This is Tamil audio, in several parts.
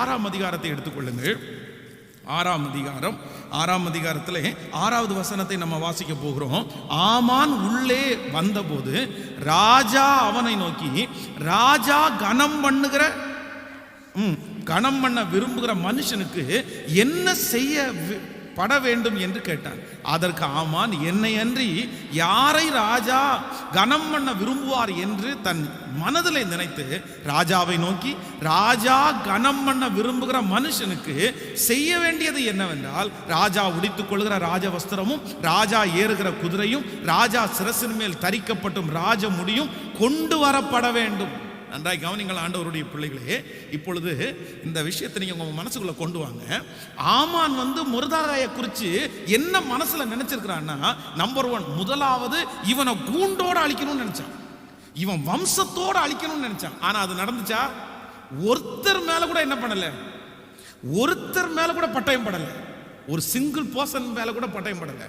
ஆறாம் அதிகாரத்தை எடுத்துக்கொள்ளுங்கள். ஆறாம் அதிகாரம் ஆறாம் அதிகாரத்தில் ஆறாவது வசனத்தை நம்ம வாசிக்க போகிறோம். ஆமான் உள்ளே வந்தபோது ராஜா அவனை நோக்கி ராஜா கனம் பண்ணுகிற கனம் பண்ண விரும்புகிற மனுஷனுக்கு என்ன செய்ய வி- பட வேண்டும் என்று கேட்டான். அதற்கு ஆமான் என்னை அன்றி யாரை ராஜா கனம் பண்ண விரும்புவார் என்று தன் மனதில் நினைத்து ராஜாவை நோக்கி ராஜா கனம் பண்ண விரும்புகிற மனுஷனுக்கு செய்ய வேண்டியது என்னவென்றால் ராஜா உடித்துக் கொள்கிற ராஜ வஸ்திரமும் ராஜா ஏறுகிற குதிரையும் ராஜா சிரசின் மேல் தரிக்கப்பட்டும் ராஜ முடியும் கொண்டு வரப்பட வேண்டும். நன்றாய் கவனிங்கள் ஆண்டவருடைய பிள்ளைகளே. இப்பொழுது இந்த விஷயத்தை நீங்கள் உங்கள் மனசுக்குள்ளே கொண்டு வாங்க. ஆமான் வந்து முருதாராய குறித்து என்ன மனசில் நினச்சிருக்கிறான்னா நம்பர் ஒன் முதலாவது இவனை கூண்டோட அழிக்கணும்னு நினச்சான். இவன் வம்சத்தோடு அழிக்கணும்னு நினச்சான். ஆனால் அது நடந்துச்சா? ஒருத்தர் மேலே கூட என்ன பண்ணலை? ஒருத்தர் மேலே கூட பட்டயம் படலை. ஒரு சிங்கிள் பர்சன் மேலே கூட பட்டயம் படலை.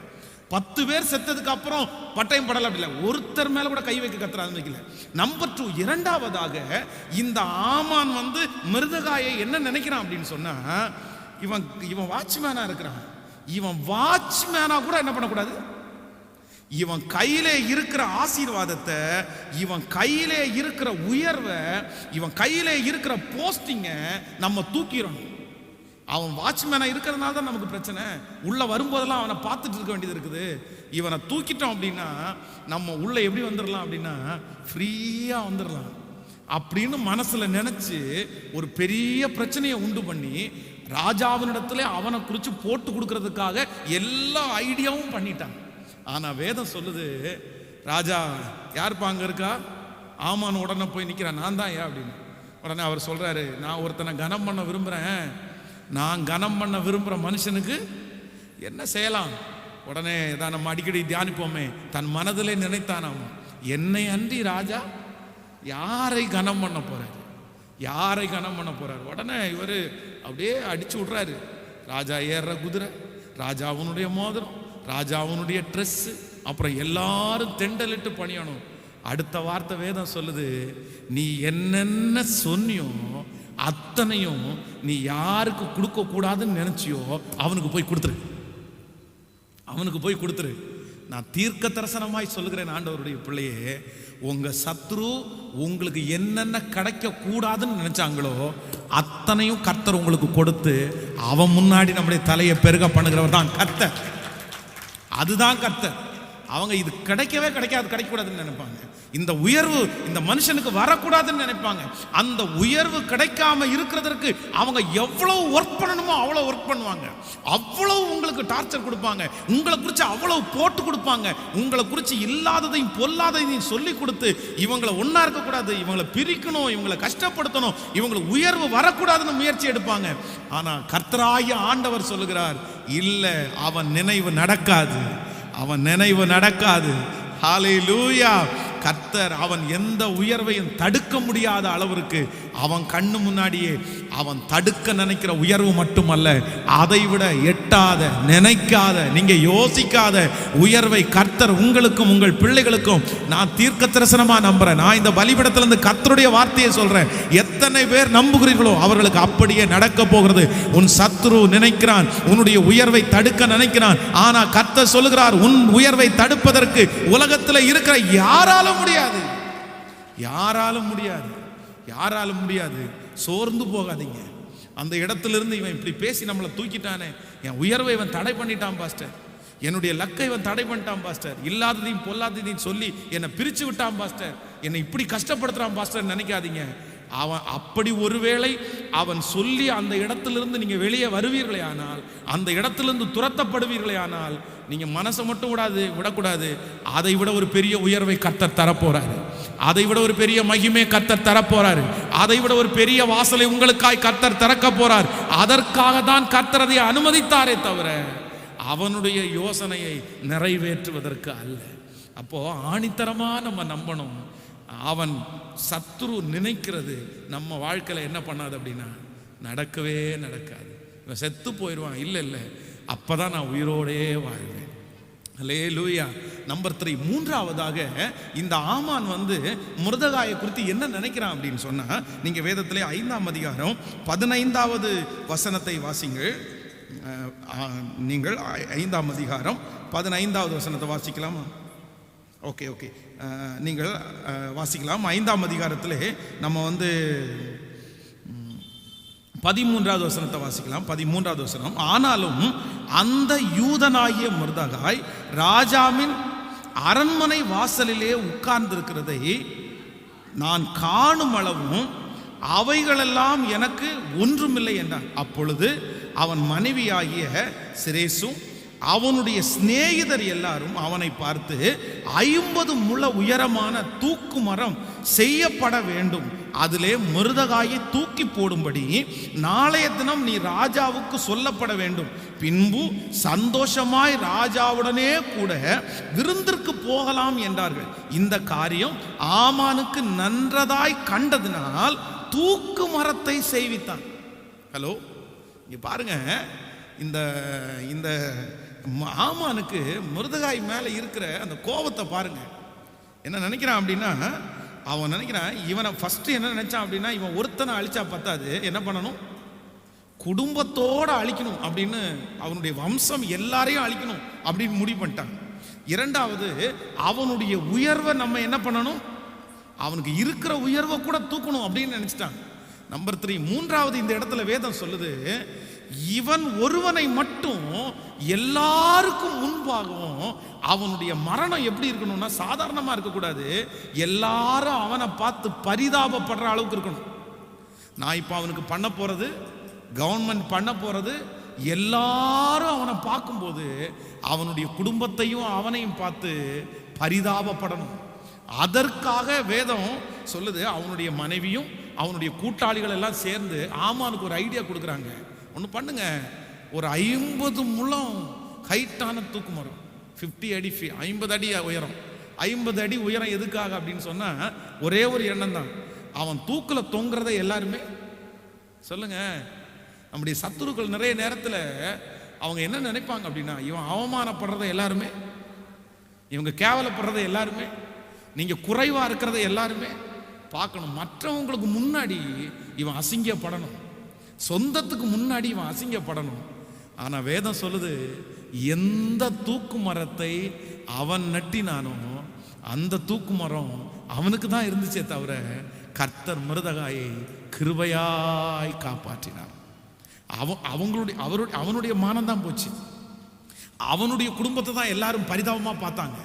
பத்து பேர் செத்ததுக்கு அப்புறம் பட்டயம் படல அப்படி இல்லை ஒருத்தர் மேல கூட கை வைக்க கத்துற வைக்கல. நம்பர் டூ இரண்டாவதாக இந்த ஆமான் வந்து மிருதகாயை என்ன நினைக்கிறான் அப்படின்னு சொன்னா இவன் இவன் வாட்ச்மேனா இருக்கிறான். இவன் வாட்ச்மேனா கூட என்ன பண்ணக்கூடாது? இவன் கையிலே இருக்கிற ஆசீர்வாதத்தை இவன் கையிலே இருக்கிற உயர்வை இவன் கையிலே இருக்கிற போஸ்டிங்கை நம்ம தூக்கிடணும். அவன் வாட்ச்மேனாக இருக்கிறதுனால தான் நமக்கு பிரச்சனை. உள்ளே வரும்போதெல்லாம் அவனை பார்த்துட்டு இருக்க வேண்டியது இருக்குது. இவனை தூக்கிட்டோம் அப்படின்னா நம்ம உள்ளே எப்படி வந்துடலாம் அப்படின்னா ஃப்ரீயாக வந்துடலாம். அப்படின்னு மனசில் நினச்சி ஒரு பெரிய பிரச்சனையை உண்டு பண்ணி ராஜாவினிடத்துல அவனை குறித்து போட்டு கொடுக்கறதுக்காக எல்லா ஐடியாவும் பண்ணிட்டான். ஆனால் வேதம் சொல்லுது ராஜா யாருப்பா அங்கே இருக்கா? ஆமான்னு உடனே போய் நிற்கிறேன் நான் தான் ஏன் அப்படின்னு. உடனே அவர் சொல்கிறாரு நான் ஒருத்தனை கனம் பண்ண விரும்புகிறேன் நான் கனம் பண்ண விரும்புகிற மனுஷனுக்கு என்ன செய்யலாம்? உடனே தான் நம்ம அடிக்கடி தியானிப்போமே. தன் மனதிலே நினைத்தானாம். என்னை அன்றி ராஜா யாரை கனம் பண்ண போகிறார் யாரை கனம் பண்ண போறாரு? உடனே இவர் அப்படியே அடிச்சு விட்றாரு. ராஜா ஏறுற குதிரை ராஜாவுனுடைய மோதிரம் ராஜாவுனுடைய ட்ரெஸ்ஸு அப்புறம் எல்லாரும் தெண்டலிட்டு பணியணும். அடுத்த வார்த்தை வேதம் சொல்லுது நீ என்னென்ன சொன்னியோ அத்தனையும் நீ யாருக்கு கொடுக்க கூடாதுன்னு நினைச்சியோ அவனுக்கு போய் கொடுத்துரு. அவனுக்கு போய் கொடுத்துரு. நான் தீர்க்க தரிசனமாய் சொல்லுகிறேன் ஆண்டவருடைய பிள்ளையே உங்க சத்ரு உங்களுக்கு என்னென்ன கிடைக்க கூடாதுன்னு நினைச்சாங்களோ அத்தனையும் கர்த்தர் உங்களுக்கு கொடுத்து அவன் முன்னாடி நம்முடைய தலையை பெருக பண்ணுகிறவர் தான் கர்த்தர். அதுதான் கர்த்தர். அவங்க இது கிடைக்கவே கிடைக்காது கிடைக்கக்கூடாதுன்னு நினைப்பாங்க. இந்த உயர்வு இந்த மனுஷனுக்கு வரக்கூடாதுன்னு நினைப்பாங்க. அந்த உயர்வு கிடைக்காம இருக்கிறதற்கு அவங்க எவ்வளவு ஒர்க் பண்ணணுமோ அவ்வளோ ஒர்க் பண்ணுவாங்க. அவ்வளவு உங்களுக்கு டார்ச்சர் கொடுப்பாங்க. உங்களை குறித்து அவ்வளவு போட்டு கொடுப்பாங்க. உங்களை குறித்து இல்லாததையும் பொல்லாததையும் சொல்லி கொடுத்து இவங்களை ஒன்றா இருக்கக்கூடாது இவங்களை பிரிக்கணும் இவங்களை கஷ்டப்படுத்தணும் இவங்களுக்கு உயர்வு வரக்கூடாதுன்னு முயற்சி எடுப்பாங்க. ஆனால் கர்த்தராகிய ஆண்டவர் சொல்லுகிறார் இல்லை அவன் நினைவு நடக்காது. அவன் நினைவு நடக்காது. ஹalleluya கர்த்தர் அவன் எந்த உயர்வையும் தடுக்க முடியாத அளவிற்கு அவன் கண்ணு முன்னாடியே அவன் தடுக்க நினைக்கிற உயர்வு மட்டுமல்ல அதை விட எட்டாத நினைக்காத நீங்க யோசிக்காத உயர்வை கர்த்தர் உங்களுக்கும் உங்கள் பிள்ளைகளுக்கும் நான் தீர்க்க தரிசனமா நம்புறேன். நான் இந்த பலிபடத்துல இருந்து கர்த்தருடைய வார்த்தையை சொல்றேன். எத்தனை பேர் நம்புகிறீர்களோ அவர்களுக்கு அப்படியே நடக்க போகிறது. உன் சத்ரு நினைக்கிறான் உன்னுடைய உயர்வை தடுக்க நினைக்கிறான். ஆனா கர்த்தர் சொல்லுகிறார் உன் உயர்வை தடுப்பதற்கு உலகத்தில் இருக்கிற யாராலும் முடியாது. யாராலும் முடியாது. யாராலும் முடியாது. சோர்ந்து போகாதீங்க. அந்த இடத்துல இருந்து இவன் இப்படி பேசி நம்மளை தூக்கிட்டானே. என் உயர்வை இவன் தடை பண்ணிட்டான் பாஸ்டர். என்னுடைய லக்கை இவன் தடை பண்ணிட்டான் பாஸ்டர். இல்லாததையும் பொல்லாததையும் சொல்லி என்னை பிரித்து விட்டான் பாஸ்டர். என்னை இப்படி கஷ்டப்படுத்துறான் பாஸ்டர் நினைக்காதீங்க. அவன் அப்படி ஒருவேளை அவன் சொல்லி அந்த இடத்திலிருந்து நீங்கள் வெளியே வருவீர்களே ஆனால் அந்த இடத்திலிருந்து துரத்தப்படுவீர்களே ஆனால் நீங்கள் மனசை மட்டும் விடாது விடக்கூடாது. அதை விட ஒரு பெரிய உயர்வை கர்த்தர் தரப்போகிறாரு அதை விட ஒரு பெரிய மகிமை கர்த்தர் தரப்போறாரு. அதை விட ஒரு பெரிய வாசலை உங்களுக்காய் கர்த்தர் திறக்க போறார். அதற்காக தான் கர்த்தர் அதை அனுமதித்தாரே தவிர அவனுடைய யோசனையை நிறைவேற்றுவதற்கு அல்ல. அப்போ ஆணித்தரமா நம்ம நம்பணும். அவன் சத்துரு நினைக்கிறது நம்ம வாழ்க்கையில் என்ன பண்ணாது அப்படின்னா நடக்கவே நடக்காது. இவன் செத்து போயிடுவான் இல்லை இல்லை. அப்பதான் நான் உயிரோடே வாழ்வேன். ஹalleluya. நம்பர் த்ரீ மூன்றாவதாக இந்த ஆமான் வந்து முருதகாயை குறித்து என்ன நினைக்கிறான் அப்படின்னு சொன்னால் நீங்கள் வேதத்திலே ஐந்தாம் அதிகாரம் பதினைந்தாவது வசனத்தை வாசிங்கள். நீங்கள் ஐ- ஐந்தாம் அதிகாரம் பதினைந்தாவது வசனத்தை வாசிக்கலாமா? Okay okay. நீங்கள் வாசிக்கலாம். ஐந்தாம் அதிகாரத்தில் நம்ம வந்து பதிமூன்றாவது வசனத்தை வாசிக்கலாம். பதிமூன்றாவது வசனம். ஆனாலும் அந்த யூதனாகிய முருதகாய் ராஜாவின் அரண்மனை வாசலிலே உட்கார்ந்திருக்கிறதை நான் காணும் அளவும் அவைகளெல்லாம் எனக்கு ஒன்றுமில்லை என்றான். அப்பொழுது அவன் மனைவியாகிய சிரேசும் அவனுடைய சிநேகிதர் எல்லாரும் அவனை பார்த்து ஐம்பது முழ உயரமான தூக்கு மரம் செய்யப்பட வேண்டும். அதிலே மிருதகாயை தூக்கி போடும்படி நாளைய தினம் நீ ராஜாவுக்கு சொல்லப்பட வேண்டும். பின்பு சந்தோஷமாய் ராஜாவுடனே கூட விருந்திற்கு போகலாம் என்றார்கள். இந்த காரியம் ஆமானுக்கு நன்றதாய் கண்டதினால் தூக்கு மரத்தை செய்வித்தான். ஹலோ இங்கே பாருங்க. இந்த இந்த ஆமானுக்கு மிருதகாய் மேலே இருக்கிற அந்த கோபத்தை பாருங்க. என்ன நினைக்கிறான் அப்படின்னா அவன் நினைக்கிறான் இவனை ஃபஸ்ட்டு என்ன நினைச்சான் அப்படின்னா இவன் ஒருத்தனை அழிச்சா பத்தாது. என்ன பண்ணணும்? குடும்பத்தோடு அழிக்கணும் அப்படின்னு அவனுடைய வம்சம் எல்லாரையும் அழிக்கணும் அப்படின்னு முடிவு பண்ணிட்டான். இரண்டாவது அவனுடைய உயர்வை நம்ம என்ன பண்ணணும்? அவனுக்கு இருக்கிற உயர்வை கூட தூக்கணும் அப்படின்னு நினச்சிட்டான். நம்பர் த்ரீ மூன்றாவது இந்த இடத்துல வேதம் சொல்லுது இவன் ஒருவனை மட்டும் எல்லாருக்கும் முன்பாகவும் அவனுடைய மரணம் எப்படி இருக்கணும்னா சாதாரணமாக இருக்கக்கூடாது. எல்லாரும் அவனை பார்த்து பரிதாபப்படுற அளவுக்கு இருக்கணும். நான் இப்போ அவனுக்கு பண்ண போகிறது கவர்மெண்ட் பண்ண போகிறது எல்லாரும் அவனை பார்க்கும்போது அவனுடைய குடும்பத்தையும் அவனையும் பார்த்து பரிதாபப்படணும். அதற்காக வேதம் சொல்லுது அவனுடைய மனைவியும் அவனுடைய கூட்டாளிகள் எல்லாம் சேர்ந்து ஆமானுக்கு ஒரு ஐடியா கொடுக்குறாங்க. ஒன்று பண்ணுங்க. ஒரு ஐம்பது முழம் ஹைட்டான தூக்கு மரம். ஃபிஃப்டி அடி ஐம்பது அடி உயரம். ஐம்பது அடி உயரம் எதுக்காக அப்படின்னு சொன்னால் ஒரே ஒரு எண்ணம் தான். அவன் தூக்கில் தொங்குறத எல்லாருமே சொல்லுங்க. நம்முடைய சத்துருக்கள் நிறைய நேரத்தில் அவங்க என்ன நினைப்பாங்க அப்படின்னா இவன் அவமானப்படுறத எல்லாருமே இவங்க கேவலப்படுறத எல்லாருமே நீங்கள் குறைவாக இருக்கிறத எல்லாருமே பார்க்கணும். மற்றவங்களுக்கு முன்னாடி இவன் அசிங்கப்படணும். சொந்தத்துக்கு முன்னாடி இவன் அசிங்கப்படணும். ஆனால் வேதம் சொல்லுது எந்த தூக்கு மரத்தை அவன் நட்டினானோ அந்த தூக்கு மரம் அவனுக்கு தான் இருந்துச்சே தவிர கர்த்தர் மிருதகாயை கிருபையாய் காப்பாற்றினார். அவன் அவங்களுடைய அவருடைய அவனுடைய மானம் தான் போச்சு. அவனுடைய குடும்பத்தை தான் எல்லாரும் பரிதாபமாக பார்த்தாங்க.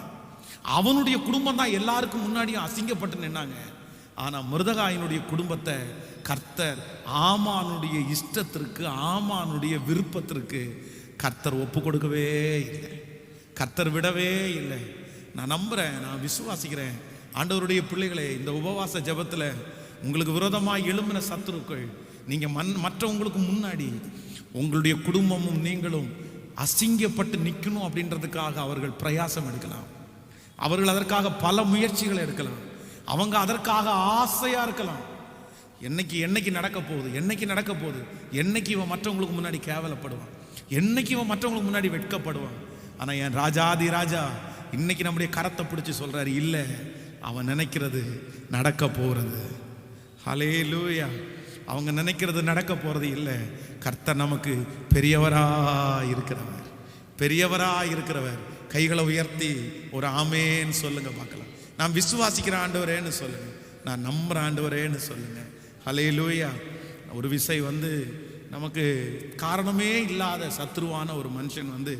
அவனுடைய குடும்பம் தான் எல்லாருக்கும் முன்னாடியும் அசிங்கப்பட்டு நின்னாங்க. ஆனால் மிருதகாயினுடைய குடும்பத்தை கர்த்தர் ஆமானுடைய இஷ்டத்திற்கு ஆமானுடைய விருப்பத்திற்கு கர்த்தர் ஒப்பு கொடுக்கவே இல்லை. கர்த்தர் விடவே இல்லை. நான் நம்புகிறேன் நான் விசுவாசிக்கிறேன். ஆண்டவருடைய பிள்ளைகளே இந்த உபவாச ஜபத்தில் உங்களுக்கு விரோதமாக எழும்பின சத்துருக்கள் நீங்கள் மண் மற்றவங்களுக்கு முன்னாடி உங்களுடைய குடும்பமும் நீங்களும் அசிங்கப்பட்டு நிற்கணும் அப்படின்றதுக்காக அவர்கள் பிரயாசம் எடுக்கலாம். அவர்கள் அதற்காக பல முயற்சிகளை எடுக்கலாம். அவங்க அதற்காக ஆசையாக இருக்கலாம். என்னைக்கு என்னைக்கு நடக்க போகுது என்னைக்கு நடக்க போகுது என்னைக்கு இவன் மற்றவங்களுக்கு முன்னாடி கேவலப்படுவான் என்னைக்கு இவன் மற்றவங்களுக்கு முன்னாடி வெட்கப்படுவான். ஆனால் என் ராஜாதி ராஜா இன்னைக்கு நம்முடைய கரத்தை பிடிச்சி சொல்கிறாரு இல்லை அவன் நினைக்கிறது நடக்க போகிறது ஹலே லூயா அவங்க நினைக்கிறது நடக்க போகிறது இல்லை கர்த்தர் நமக்கு பெரியவராக இருக்கிறவர். பெரியவராக இருக்கிறவர். கைகளை உயர்த்தி ஒரு ஆமேன்னு சொல்லுங்க பார்க்கலாம். நான் விசுவாசிக்கிற ஆண்டவரேன்னு சொல்லுங்க. நான் நம்புகிற ஆண்டவரேன்னு சொல்லுங்க. ஹலையிலூயா லூயா ஒரு விசை வந்து நமக்கு காரணமே இல்லாத சத்ருவான ஒரு மனுஷன் வந்து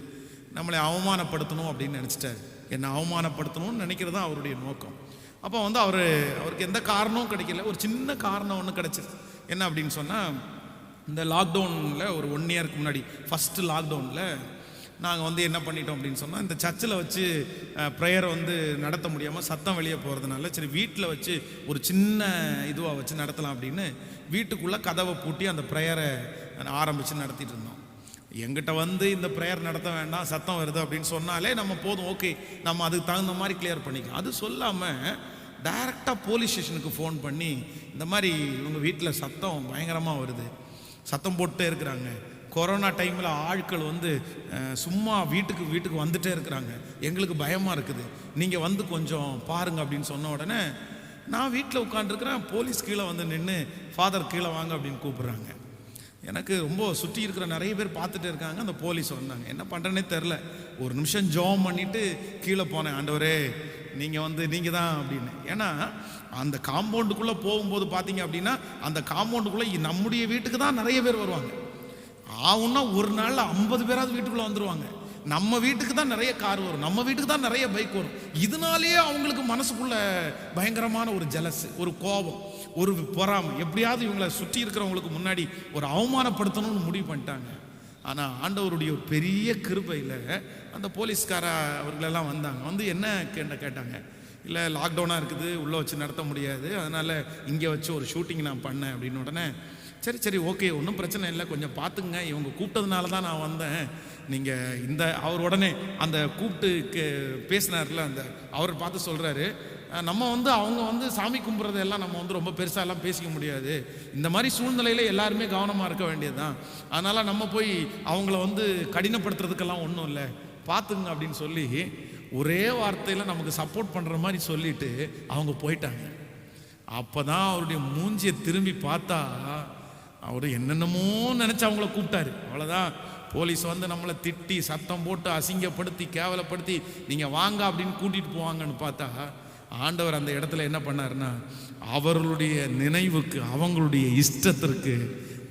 நம்மளை அவமானப்படுத்தணும் அப்படின்னு நினச்சிட்டார். என்னை அவமானப்படுத்தணும்னு நினைக்கிறது தான் அவருடைய நோக்கம். அப்போ வந்து அவர் அவருக்கு எந்த காரணமும் கிடைக்கல. ஒரு சின்ன காரணம் ஒன்று கிடச்சிது. என்ன அப்படின்னு சொன்னால் இந்த லாக்டவுனில் ஒரு ஒன் இயருக்கு முன்னாடி ஃபஸ்ட்டு லாக்டவுனில் நாங்கள் வந்து என்ன பண்ணிட்டோம் அப்படின்னு சொன்னால் இந்த சர்ச்சில் வச்சு ப்ரேயரை வந்து நடத்த முடியாமல் சத்தம் வெளியே போகிறதுனால சரி வீட்டில் வச்சு ஒரு சின்ன இதுவாக வச்சு நடத்தலாம் அப்படின்னு வீட்டுக்குள்ளே கதவை பூட்டி அந்த ப்ரேயரை ஆரம்பித்து நடத்திட்டு இருந்தோம். எங்கிட்ட வந்து இந்த ப்ரேயர் நடத்த வேண்டாம் சத்தம் வருது அப்படின்னு சொன்னாலே நம்ம போதும் ஓகே நம்ம அதுக்கு தகுந்த மாதிரி கிளியர் பண்ணிக்கலாம். அது சொல்லாமல் டைரெக்டாக போலீஸ் ஸ்டேஷனுக்கு ஃபோன் பண்ணி இந்த மாதிரி இவங்க வீட்டில் சத்தம் பயங்கரமாக வருது. சத்தம் போட்டுட்டே இருக்கிறாங்க. கொரோனா டைமில் ஆட்கள் வந்து சும்மா வீட்டுக்கு வீட்டுக்கு வந்துட்டே இருக்கிறாங்க. எங்களுக்கு பயமாக இருக்குது. நீங்கள் வந்து கொஞ்சம் பாருங்கள் அப்படின்னு சொன்ன உடனே நான் வீட்டில் உட்காந்துருக்கிறேன் போலீஸ் கீழே வந்து நின்று ஃபாதர் கீழே வாங்க அப்படின்னு கூப்பிட்றாங்க. எனக்கு ரொம்ப சுற்றி இருக்கிற நிறைய பேர் பார்த்துட்டு இருக்காங்க. அந்த போலீஸ் வந்தாங்க. என்ன பண்ணுறேனே தெரில ஒரு நிமிஷம் ஜோம் பண்ணிவிட்டு கீழே போனேன். ஆண்டவரே நீங்கள் வந்து நீங்கள் தான் அப்படின்னு. ஏன்னா அந்த காம்பவுண்டுக்குள்ளே போகும்போது பார்த்தீங்க அப்படின்னா அந்த காம்பவுண்டுக்குள்ளே நம்முடைய வீட்டுக்கு தான் நிறைய பேர் வருவாங்க. ஆகுன்னா ஒரு நாளில் ஐம்பது பேராவது வீட்டுக்குள்ளே வந்துடுவாங்க நம்ம வீட்டுக்கு தான் நிறைய கார் வரும். நம்ம வீட்டுக்கு தான் நிறைய பைக் வரும். இதனாலேயே அவங்களுக்கு மனசுக்குள்ள பயங்கரமான ஒரு ஜலசு ஒரு கோபம் ஒரு பொறாமை. எப்படியாவது இவங்களை சுற்றி இருக்கிறவங்களுக்கு முன்னாடி ஒரு அவமானப்படுத்தணும்னு முடிவு பண்ணிட்டாங்க. ஆனால் ஆண்டவருடைய ஒரு பெரிய கிருபையில் அந்த போலீஸ்கார அவர்களெல்லாம் வந்தாங்க. வந்து என்ன கேட்ட கேட்டாங்க. இல்லை லாக்டவுனாக இருக்குது. உள்ளே வச்சு நடத்த முடியாது. அதனால் இங்கே வச்சு ஒரு ஷூட்டிங் நான் பண்ணேன். அப்படின்னு உடனே சரி சரி ஓகே ஒன்றும் பிரச்சனை இல்லை. கொஞ்சம் பார்த்துங்க இவங்க கூப்பிட்டதுனால தான் நான் வந்தேன். நீங்கள் இந்த அவர் உடனே அந்த கூப்பிட்டு கே- பேசினார்ல அந்த அவர் பார்த்து சொல்கிறாரு நம்ம வந்து அவங்க வந்து சாமி கும்பிட்றது எல்லாம் நம்ம வந்து ரொம்ப பெருசாக எல்லாம் பேசிக்க முடியாது. இந்த மாதிரி சூழ்நிலையில் எல்லாருமே கவனமாக இருக்க வேண்டியது தான் அதனால் நம்ம போய் அவங்கள வந்து கடினப்படுத்துறதுக்கெல்லாம் ஒன்றும் இல்லை. பார்த்துங்க அப்படின்னு சொல்லி ஒரே வார்த்தையில் நமக்கு சப்போர்ட் பண்ணுற மாதிரி சொல்லிட்டு அவங்க போயிட்டாங்க. அப்போ தான் அவருடைய மூஞ்சியை திரும்பி பார்த்தா அவர் என்னென்னமோ நினச்சி அவங்கள கூப்பிட்டாரு. அவ்வளோதான் போலீஸ் வந்து நம்மளை திட்டி சத்தம் போட்டு அசிங்கப்படுத்தி கேவலப்படுத்தி நீங்கள் வாங்க அப்படின்னு கூட்டிகிட்டு போவாங்கன்னு பார்த்தா ஆண்டவர் அந்த இடத்துல என்ன பண்ணாருன்னா அவர்களுடைய நினைவுக்கு அவங்களுடைய இஷ்டத்திற்கு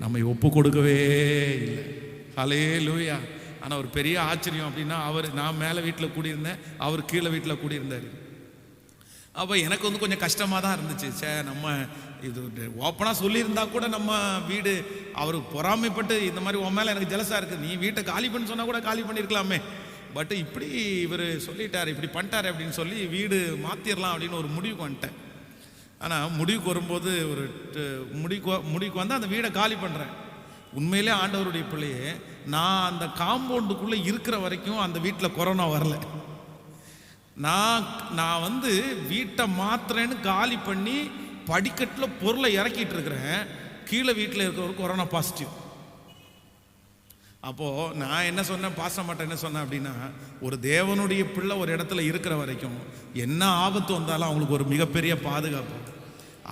நம்மை ஒப்பு கொடுக்கவே இல்லை. ஹலே லூயா ஆனால் ஒரு பெரிய ஆச்சரியம் அப்படின்னா அவர் நான் மேலே வீட்டில் கூடியிருந்தேன் அவர் கீழே வீட்டில் கூடியிருந்தார். அப்போ எனக்கு வந்து கொஞ்சம் கஷ்டமாக தான் இருந்துச்சு. சே நம்ம இது ஓப்பனாக சொல்லியிருந்தா கூட நம்ம வீடு அவர் பொறாமைப்பட்டு இந்த மாதிரி உன் மேலே எனக்கு ஜலசாக இருக்குது நீ வீட்டை காலி பண்ணி சொன்னால் கூட காலி பண்ணியிருக்கலாமே பட் இப்படி இவர் சொல்லிட்டார் இப்படி பண்ணிட்டாரு அப்படின்னு சொல்லி வீடு மாற்றிடலாம் அப்படின்னு ஒரு முடிவுக்கு வந்துட்டேன். ஆனால் முடிவுக்கு வரும்போது ஒரு முடிவுக்கு வ- முடிவுக்கு வந்து அந்த வீடை காலி பண்ணுறேன் உண்மையிலே ஆண்டவருடைய பிள்ளையே நான் அந்த காம்பவுண்டுக்குள்ளே இருக்கிற வரைக்கும் அந்த வீட்டில் கொரோனா வரல. நான் நான் வந்து வீட்டை மாத்துறேன்னு காலி பண்ணி படிக்கட்டில் பொருளை இறக்கிட்டு இருக்கிறேன். கீழே வீட்டில் இருக்கிறவர் கொரோனா பாசிட்டிவ் அப்போது நான் என்ன சொன்னேன்? பாச மாட்டேன் என்ன சொன்னேன் அப்படின்னா ஒரு தேவனுடைய பிள்ளை ஒரு இடத்துல இருக்கிற வரைக்கும் என்ன ஆபத்து வந்தாலும் அவங்களுக்கு ஒரு மிகப்பெரிய பாதுகாப்பு.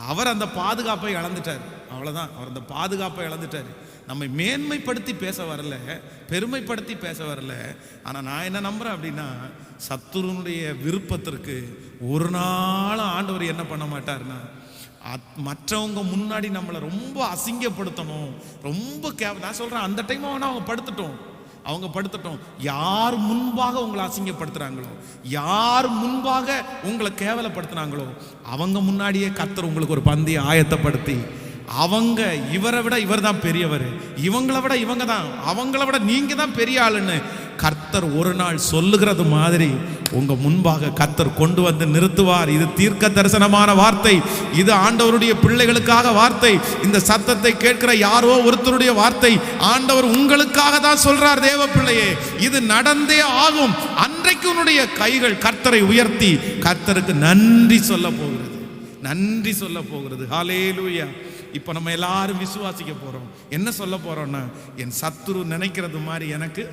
அவர் அந்த பாதுகாப்பை இழந்துட்டார். அவ்வளோதான் அவர் அந்த பாதுகாப்பை இழந்துட்டார். நம்மை மேன்மைப்படுத்தி பேச வரல பெருமைப்படுத்தி பேச வரல. ஆனால் நான் என்ன நம்புகிறேன் அப்படின்னா சத்துருனுடைய விருப்பத்திற்கு ஒரு நாள் ஆண்டவர் என்ன பண்ண மாட்டார்னா மற்றவங்க முன்னாடி நம்மளை ரொம்ப அசிங்கப்படுத்தணும். ரொம்ப கே நான் சொல்கிறேன் அந்த டைம் வேணால் அவங்க படுத்துட்டோம். அவங்க படுத்துட்டோம். யார் முன்பாக உங்களை அசிங்கப்படுத்துகிறாங்களோ யார் முன்பாக உங்களை கேவலப்படுத்துனாங்களோ அவங்க முன்னாடியே கத்தர் உங்களுக்கு ஒரு பந்தியை ஆயத்தப்படுத்தி அவங்க இவரை விட இவர் தான் பெரியவர். இவங்களை விட இவங்க தான் அவங்கள விட நீங்கள் தான் பெரிய ஆளுன்னு கர்த்தர் ஒரு நாள் சொல்லுகிறது மாதிரி உங்க முன்பாக கர்த்தர் கொண்டு வந்து நிறுத்துவார். இது தீர்க்க தரிசனமான வார்த்தை. இது ஆண்டவருடைய பிள்ளைகளுக்காக வார்த்தை. இந்த சத்தத்தை கேட்கிற யாரோ ஒருத்தருடைய வார்த்தை. ஆண்டவர் உங்களுக்காக தான் சொல்றார் தேவ பிள்ளையே. இது நடந்தே ஆகும். அன்றைக்கு உன்னுடைய கைகள் கர்த்தரை உயர்த்தி கர்த்தருக்கு நன்றி சொல்ல போகிறது. நன்றி சொல்ல போகிறது. ஹalleluya இப்போ நம்ம எல்லாரும் விசுவாசிக்க போறோம். என்ன சொல்ல போறோம்னா என் சத்துரு நினைக்கிறது மாதிரி எனக்கு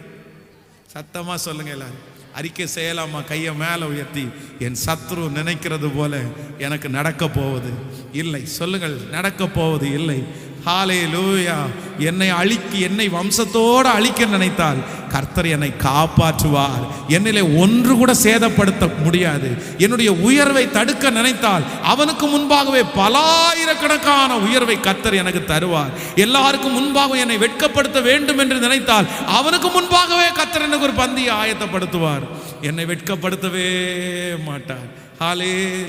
சத்தமா சொல்லுங்க எல்லாரும். அறிக்கை செய்யலாமா? கையை மேலே உயர்த்தி. என் சத்ரு நினைக்கிறது போல எனக்கு நடக்க போவது இல்லை. சொல்லுங்கள் நடக்க போவது இல்லை. ஹாலே லூயா என்னை அழிக்க என்னை வம்சத்தோடு அழிக்க நினைத்தால் கர்த்தர் என்னை காப்பாற்றுவார். என்னிலே ஒன்று கூட சேதப்படுத்த முடியாது. என்னுடைய உயர்வை தடுக்க நினைத்தால் அவனுக்கு முன்பாகவே பலாயிரக்கணக்கான உயர்வை கர்த்தர் எனக்கு தருவார். எல்லாருக்கும் முன்பாக என்னை வெட்கப்படுத்த வேண்டும் என்று நினைத்தால் அவனுக்கு முன்பாகவே கர்த்தர் எனக்கு ஒரு பந்தியை ஆயத்தப்படுத்துவார். என்னை வெட்கப்படுத்தவே மாட்டார். ஹாலே